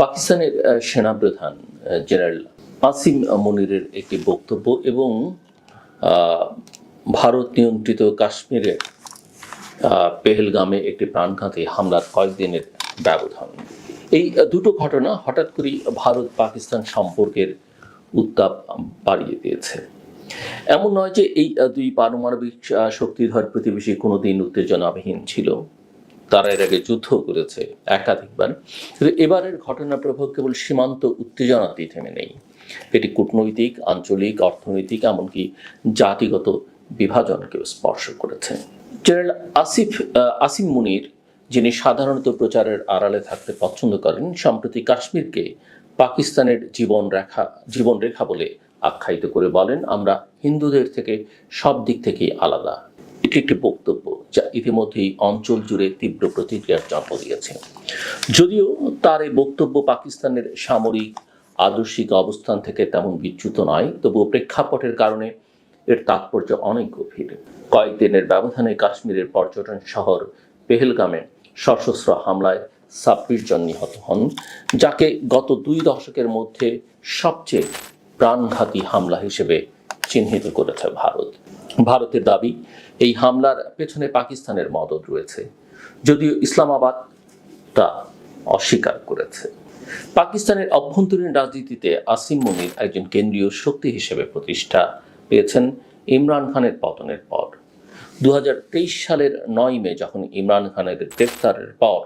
পাকিস্তানের সেনাপ্রধান জেনারেল আসিম মনিরের একটি বক্তব্য এবং ভারত নিয়ন্ত্রিত কাশ্মীরের পেহেলগামে একটি প্রাণঘাতী হামলার কয়েকদিনের ব্যবধান। এই দুটো ঘটনা হঠাৎ করেই ভারত পাকিস্তান সম্পর্কের উত্তাপ বাড়িয়ে দিয়েছে। এমন নয় যে এই দুই পারমাণবিক শক্তিধর প্রতিবেশী কোনোদিন উত্তেজনাবিহীন ছিল। তারা এর আগে যুদ্ধ করেছে একাধিকবার। কিন্তু এবারের ঘটনা প্রভাব কেবল সীমান্ত উত্তেজনাতেই থেমে নেই। এটি কূটনৈতিক, আঞ্চলিক, অর্থনৈতিক, এমনকি জাতিগত বিভাজনকেও স্পর্শ করেছে। জেনারেল আসিফ আসিম মুনির, যিনি সাধারণত প্রচারের আড়ালে থাকতে পছন্দ করেন, সম্প্রতি কাশ্মীরকে পাকিস্তানের জীবন রেখা জীবন রেখা বলে আখ্যায়িত করে বলেন, আমরা হিন্দুদের থেকে সব দিক থেকেই আলাদা। এটি একটি বক্তব্য। যা ইতিমধ্যেই অঞ্চল জুড়ে তীব্র প্রতিক্রিয়ার জন্ম দিয়েছে যদিও তার এই বক্তব্য পাকিস্তানের সামরিক আদর্শিক অবস্থান থেকে তেমন বিচ্যুত নয়, তবুও প্রেক্ষাপটের কারণে এর তাৎপর্য অনেক গভীর। কয়েকদিনের ব্যবধানে কাশ্মীরের পর্যটন শহর পেহেলগামে সশস্ত্র হামলায় ছাব্বিশ জন নিহত হন, যাকে গত দুই দশকের মধ্যে সবচেয়ে প্রাণঘাতী হামলা হিসেবে চিহ্নিত করেছে ভারত। ভারতের দাবি, এই হামলার পেছনে পাকিস্তানের মদত রয়েছে। যদিও ইসলামাবাদ তা অস্বীকার করেছে। পাকিস্তানের অভ্যন্তরীণ রাজনীতিতে আসিম মনির একজন কেন্দ্রীয় শক্তি হিসেবে প্রতিষ্ঠা পেয়েছেন ইমরান খানের পতনের পর। দু হাজার তেইশ সালের নয় মে যখন ইমরান খানের গ্রেপ্তারের পর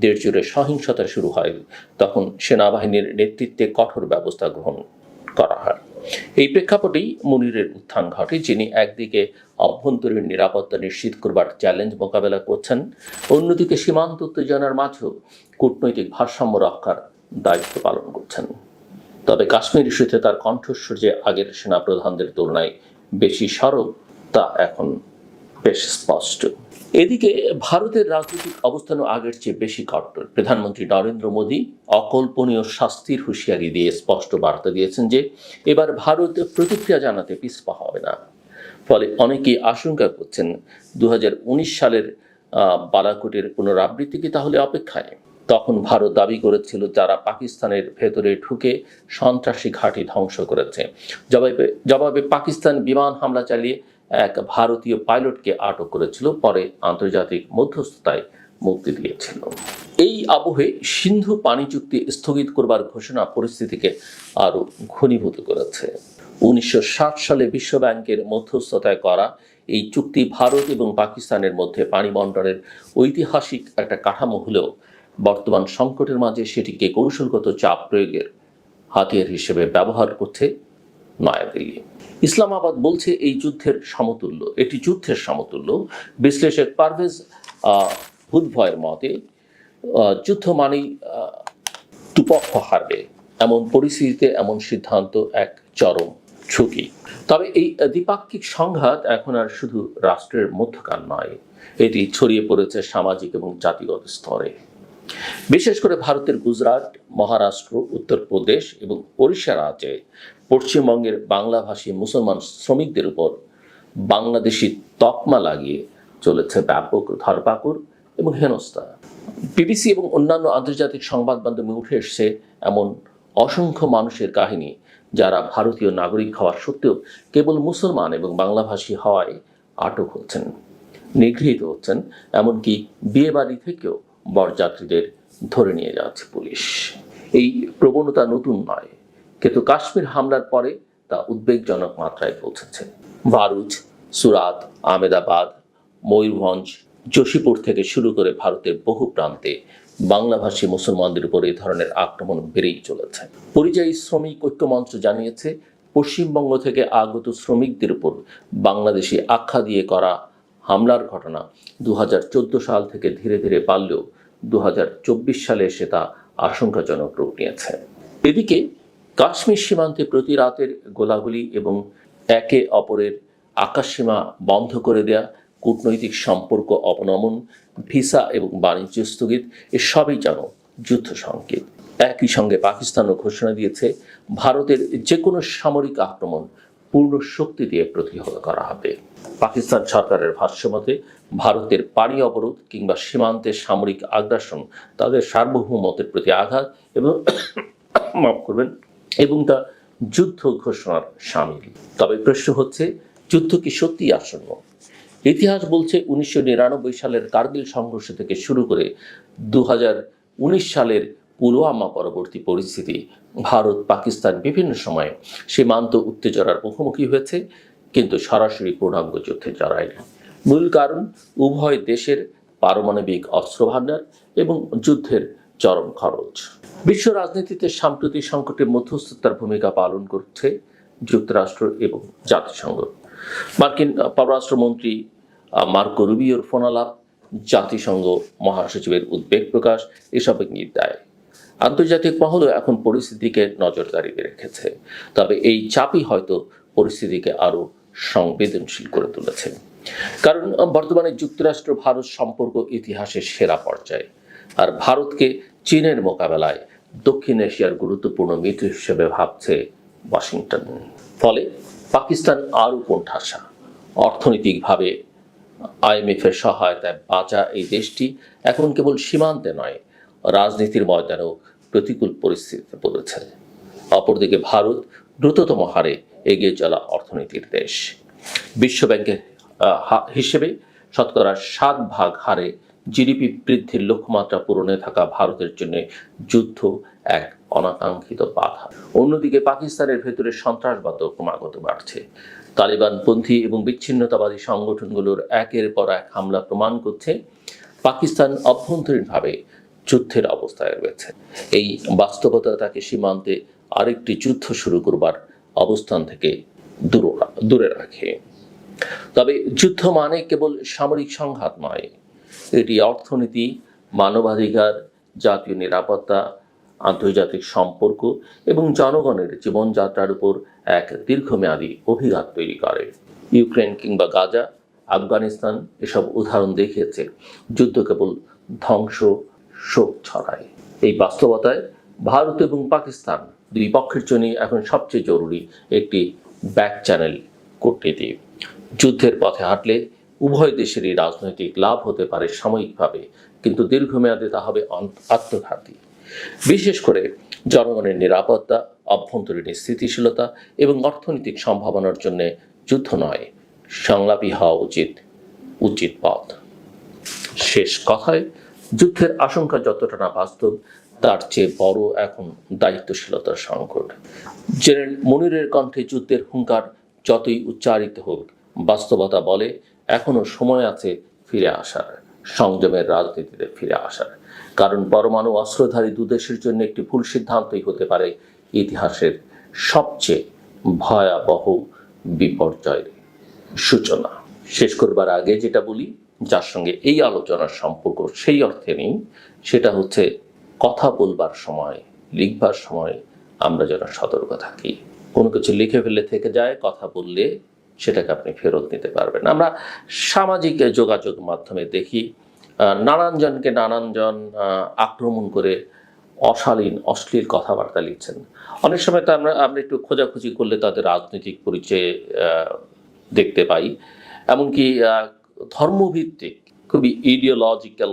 দেশ জুড়ে সহিংসতা শুরু হয়, তখন সেনাবাহিনীর নেতৃত্বে কঠোর ব্যবস্থা গ্রহণ করা হয়। এই প্রেক্ষাপটেই মুনিরের উত্থান ঘটে, যিনি একদিকে অভ্যন্তরীণ নিরাপত্তা নিশ্চিত করবার চ্যালেঞ্জ মোকাবেলা করছেন, অন্যদিকে সীমান্ত উত্তেজনার মাঝেও কূটনৈতিক ভারসাম্য রক্ষার দায়িত্ব পালন করছেন। তবে কাশ্মীর ইস্যুতে তার কণ্ঠস্বর যে আগের সেনাপ্রধানদের তুলনায় বেশি সরব, তা এখন বেশ স্পষ্ট। এদিকে ভারতের রাজনৈতিক অবস্থানও আগের চেয়ে বেশি কট্টর। প্রধানমন্ত্রী নরেন্দ্র মোদী অকল্পনীয় শাস্তির হুঁশিয়ারি দিয়ে স্পষ্ট বার্তা দিয়েছেন যে, এবার ভারত প্রতিক্রিয়া জানাতে পিছপা হবে না। ফলে অনেকেই আশঙ্কা করছেন দু হাজার উনিশ সালের বালাকোটের পুনরাবৃত্তি কি তাহলে অপেক্ষায়? তখন ভারত দাবি করেছিল যারা পাকিস্তানের ভেতরে ঢুকে সন্ত্রাসী ঘাঁটি ধ্বংস করেছে। জবাবে জবাবে পাকিস্তান বিমান হামলা চালিয়ে এক ভারতীয় পাইলটকে আটক করেছিল, পরে আন্তর্জাতিক মধ্যস্থতায় মুক্তি দিয়েছিল। এই আবহে সিন্ধু পানি চুক্তি স্থগিত করবার ঘোষণা পরিস্থিতিকে আরও ঘনীভূত করেছে। উনিশশো সালে বিশ্বব্যাংকের মধ্যস্থতায় করা এই চুক্তি ভারত এবং পাকিস্তানের মধ্যে পানি বন্টনের ঐতিহাসিক একটা কাঠামো হলেও বর্তমান সংকটের মাঝে সেটিকে কৌশলগত চাপ প্রয়োগের হাতিয়ার হিসেবে ব্যবহার করছে নয়াদিল্লি। ইসলামাবাদ বলছে এই যুদ্ধের সমতুল্য, এটি যুদ্ধের সমতুল্য। বিশ্লেষক পারভেজ হুদভয়ের মতে যুদ্ধ মানেই দুপক্ষ হারবে। এমন পরিস্থিতিতে এমন সিদ্ধান্ত এক চরম ঝুঁকি। তবে এই দ্বিপাক্ষিক সংঘাত এখন আর শুধু রাষ্ট্রের মধ্যকার নয়, এটি ছড়িয়ে পড়েছে সামাজিক এবং জাতিগত স্তরে। বিশেষ করে ভারতের গুজরাট, মহারাষ্ট্র, উত্তরপ্রদেশ এবং ওড়িশা রাজ্যে পশ্চিমবঙ্গের বাংলাভাষী মুসলমান শ্রমিকদের উপর বাংলাদেশি তকমা লাগিয়ে চলেছে ব্যাপক ধরপাকড় এবং হেনস্থা। বিবিসি এবং অন্যান্য আন্তর্জাতিক সংবাদ মাধ্যমে উঠে এসছে এমন অসংখ্য মানুষের কাহিনী, যারা ভারতীয় নাগরিক হওয়ার সত্ত্বেও কেবল মুসলমান এবং বাংলাভাষী হওয়ায় আটক হচ্ছেন, নিগৃহীত হচ্ছেন, এমনকি বিয়ে বাড়ি থেকেও বরযাত্রীদের ধরে নিয়ে যাচ্ছে পুলিশ। এই প্রবণতা নতুন নয়। কিন্তু কাশ্মীর হামলার পরে তা উদ্বেগজনক মাত্রায় পৌঁছেছে। ভারুচ সুরাত, আহমেদাবাদ, ময়ূরভঞ্জ, যোশীপুর থেকে শুরু করে ভারতের বহু প্রান্তে বাংলাভাষী মুসলমানদের উপর এই ধরনের আক্রমণ বেড়েই চলেছে। পরিযায়ী শ্রমিক ঐক্যমঞ্চ জানিয়েছে, পশ্চিমবঙ্গ থেকে আগত শ্রমিকদের উপর বাংলাদেশি আখ্যা দিয়ে করা হামলার ঘটনা দু হাজার চোদ্দ সাল থেকে ধীরে ধীরে বাড়লেও দু সালে এসে তা আশঙ্কাজনক রূপ নিয়েছে। এদিকে কাশ্মীর সীমান্তে প্রতি রাতের গোলাগুলি এবং একে অপরের আকাশসীমা বন্ধ করে দেয়া, কূটনৈতিক সম্পর্ক অবনমন, ভিসা এবং বাণিজ্য স্থগিত, এসবই যেন যুদ্ধ সংকেত। একই সঙ্গে পাকিস্তানও ঘোষণা দিয়েছে, ভারতের যে কোনো সামরিক আক্রমণ পূর্ণ শক্তি দিয়ে প্রতিহত করা হবে। পাকিস্তান সরকারের ভাষ্যমতে ভারতের পানি অবরোধ কিংবা সীমান্তে সামরিক আগ্রাসন তাদের সার্বভৌমত্বের প্রতি আঘাত এবং মাফ করবেন এবং তা যুদ্ধ ঘোষণার সামিল। তবে প্রশ্ন হচ্ছে, যুদ্ধ কি সত্যি আসন্ন? ইতিহাস বলছে উনিশশো নিরানব্বই সালের কার্গিল সংঘর্ষ থেকে শুরু করে দু হাজার উনিশ সালের পুলওয়ামা পরবর্তী পরিস্থিতি, ভারত, পাকিস্তান বিভিন্ন সময়ে সীমান্ত উত্তেজনার মুখোমুখি হয়েছে, কিন্তু সরাসরি পূর্ণাঙ্গ যুদ্ধে জড়ায়নি। মূল কারণ, উভয় দেশের পারমাণবিক অস্ত্রভাণ্ডার এবং যুদ্ধের চরম খরচ। বিশ্ব রাজনীতিতে সাম্প্রতিক সংকটে মধ্যস্থতার ভূমিকা পালন করছে যুক্তরাষ্ট্র এবং জাতিসংঘ। মার্কিন পররাষ্ট্রমন্ত্রী মার্কো রুবিওর ফোনালাপ, জাতিসংঘ মহাসচিবের উদ্বেগ প্রকাশ এসব ইঙ্গিত দেয় আন্তর্জাতিক মহলও এখন পরিস্থিতিকে নজরদারিতে রেখেছে। তবে এই চাপই হয়তো পরিস্থিতিকে আরও সংবেদনশীল করে তুলেছে। কারণ, বর্তমানে যুক্তরাষ্ট্র ভারত সম্পর্ক ইতিহাসের সেরা পর্যায়ে। আর ভারতকে চীনের মোকাবেলায় দক্ষিণ এশিয়ার গুরুত্বপূর্ণ মিত্র হিসেবে ভাবছে ওয়াশিংটন। ফলে পাকিস্তান আরও কোণঠাসা। অর্থনৈতিকভাবে আইএমএফ এর সহায়তায় বাঁচা এই দেশটি এখন কেবল সীমান্তে নয়, রাজনীতির ময়দানেও প্রতিকূল পরিস্থিতিতে পড়েছে। অপরদিকে ভারত দ্রুততম হারে এগিয়ে চলা অর্থনীতির দেশ। বিশ্বব্যাংকের হিসেবে শতকরা সাত ভাগ হারে জিডিপি বৃদ্ধির লক্ষ্যমাত্রা পূরণে থাকা ভারতের জন্য যুদ্ধ এক অনাকাঙ্ক্ষিত বাধা। অন্যদিকে পাকিস্তানের ভেতরে সন্ত্রাসবাদও ক্রমাগত বাড়ছে। তালিবানপন্থী এবং বিচ্ছিন্নতাবাদী সংগঠনগুলোর একের পর এক হামলা প্রমাণ করছে পাকিস্তান অভ্যন্তরীণভাবে যুদ্ধের অবস্থায় রয়েছে। এই বাস্তবতা তাকে সীমান্তে আরেকটি যুদ্ধ শুরু করবার অবস্থান থেকে দূর দূরে রাখে। তবে যুদ্ধ মানে কেবল সামরিক সংঘাত নয় এটি অর্থনীতি, মানবাধিকার, জাতীয় নিরাপত্তা, আন্তর্জাতিক সম্পর্ক এবং জনগণের জীবনযাত্রার উপর এক দীর্ঘমেয়াদী অভিঘাত তৈরি করে। ইউক্রেন কিংবা গাজা, আফগানিস্তান এসব উদাহরণ দেখিয়েছে, যুদ্ধ কেবল ধ্বংস শোক ছড়ায়। এই বাস্তবতায় ভারত এবং পাকিস্তান দুই পক্ষের জন্যই এখন সবচেয়ে জরুরি একটি ব্যাক চ্যানেল কূটনীতি। যুদ্ধের পথে হাঁটলে উভয় দেশেরই রাজনৈতিক লাভ হতে পারে সাময়িকভাবে, কিন্তু দীর্ঘমেয়াদে তা হবে আত্মঘাতী। বিশেষ করে জনগণের নিরাপত্তা, অভ্যন্তরীণ স্থিতিশীলতা এবং অর্থনৈতিক সম্ভাবনার জন্য যুদ্ধ নয় সংলাপী হওয়া উচিত উচিত পথ। শেষ কথায়, যুদ্ধের আশঙ্কা যতটা না বাস্তব, তার চেয়ে বড় এখন দায়িত্বশীলতার সংকট। জেনারেল মনিরের কণ্ঠে যুদ্ধের হুঙ্কার যতই উচ্চারিত হোক, বাস্তবতা বলে এখনও সময় আছে ফিরে আসার, সংযমের রাজনীতিতে ফিরে আসার। কারণ পরমাণু অস্ত্রধারী দুদেশের জন্য একটি ভুল সিদ্ধান্তই হতে পারে ইতিহাসের সবচেয়ে ভয়াবহ বিপর্যয়ের সূচনা। শেষ করবার আগে যেটা বলি, যার সঙ্গে এই আলোচনার সম্পর্ক সেই অর্থে নেই, সেটা হচ্ছে কথা বলবার সময়, লিখবার সময় আমরা যেন সতর্ক থাকি। কোনো কিছু লিখে ফেলে থেকে যায়, কথা বললে সেটাকে আপনি ফেরত নিতে পারবেন। আমরা সামাজিক যোগাযোগ মাধ্যমে দেখি নানানজনকে নানানজন আক্রমণ করে অশালীন, অশ্লীল কথাবার্তা লিখছেন। অনেক সময় তো আমরা আমরা একটু খোঁজাখুঁজি করলে তাদের রাজনৈতিক পরিচয় দেখতে পাই। এমনকি ধর্মভিত্তিক, খুবই ইডিওলজিক্যাল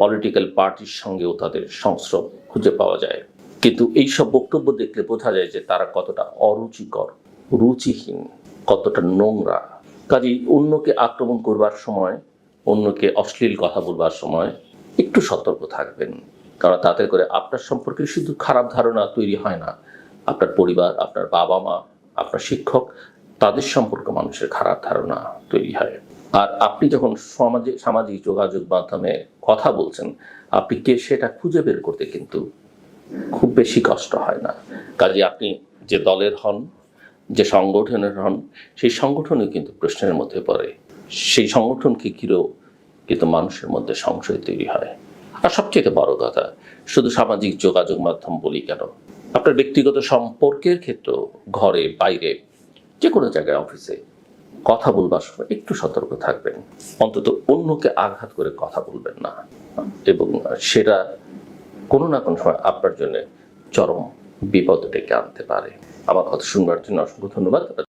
পলিটিক্যাল পার্টির সঙ্গেও তাদের সংশ্রম খুঁজে পাওয়া যায়। কিন্তু এইসব বক্তব্য দেখলে বোঝা যায় যে তারা কতটা অরুচিকর, রুচিহীন। কতটা নোংরা। কাজেই অন্যকে আক্রমণ করবার সময়, অন্যকে অশ্লীল কথা বলবার সময় একটু সতর্ক থাকবেন। কারণ তাতে করে আপনার সম্পর্কে শুধু খারাপ ধারণা তৈরি হয় না। আপনার পরিবার, আপনার বাবা মা আপনার শিক্ষক, তাদের সম্পর্কে মানুষের খারাপ ধারণা তৈরি হয়। আর আপনি যখন সমাজে, সামাজিক যোগাযোগ মাধ্যমে কথা বলছেন, আপনি কে সেটা খুঁজে বের করতে কিন্তু খুব বেশি কষ্ট হয় না। কাজে আপনি যে দলের হন যে সংগঠনের হন, সেই সংগঠনই কিন্তু প্রশ্নের মধ্যে পড়ে। সেই সংগঠনকে ঘিরেও কিন্তু মানুষের মধ্যে সংশয় তৈরি হয়? আর সবচেয়ে বড় কথা, শুধু সামাজিক যোগাযোগ মাধ্যম বলি কেন? আপনার ব্যক্তিগত সম্পর্কের ক্ষেত্রেও ঘরে, বাইরে যে কোনো জায়গায়, অফিসে, কথা বলবার সময় একটু সতর্ক থাকবেন। অন্তত অন্যকে আঘাত করে কথা বলবেন না। এবং সেটা কোনো না কোনো সময় আপনার জন্য চরম বিপদ ডেকে আনতে পারে। আমার কথা শুনবার জন্য অসংখ্য ধন্যবাদ।